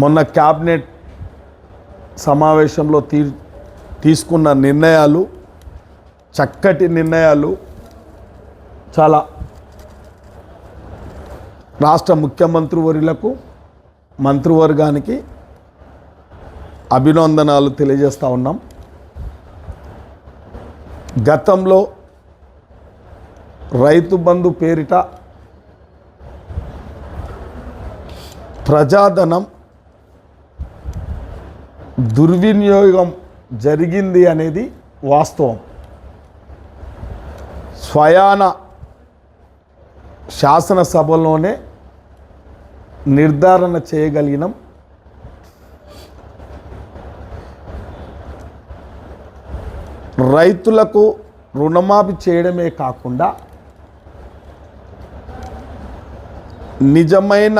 మొన్న క్యాబినెట్ సమావేశంలో తీ తీసుకున్న నిర్ణయాలు చక్కటి నిర్ణయాలు చాలా రాష్ట్ర ముఖ్యమంత్రి వర్యులకు మంత్రివర్గానికి అభినందనాలు తెలియజేస్తూ ఉన్నాం. గతంలో రైతు బంధు పేరిట ప్రజాధనం దుర్వినియోగం జరిగింది అనేది వాస్తవం. స్వయాన శాసనసభలోనే నిర్ధారణ చేయగలిగినాం. రైతులకు రుణమాఫీ చేయడమే కాకుండా నిజమైన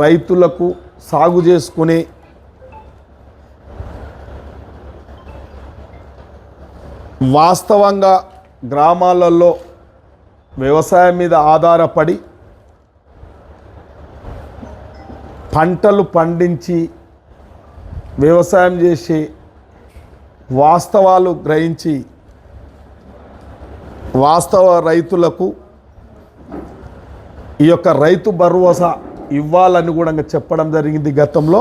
రైతులకు సాగు చేసుకునే వాస్తవంగా గ్రామాలలో వ్యవసాయం మీద ఆధారపడి పంటలు పండించి వ్యవసాయం చేసి వాస్తవాలు గ్రహించి వాస్తవ రైతులకు ఈ యొక్క రైతు భరోసా ఇవ్వాలని కూడా చెప్పడం జరిగింది గతంలో.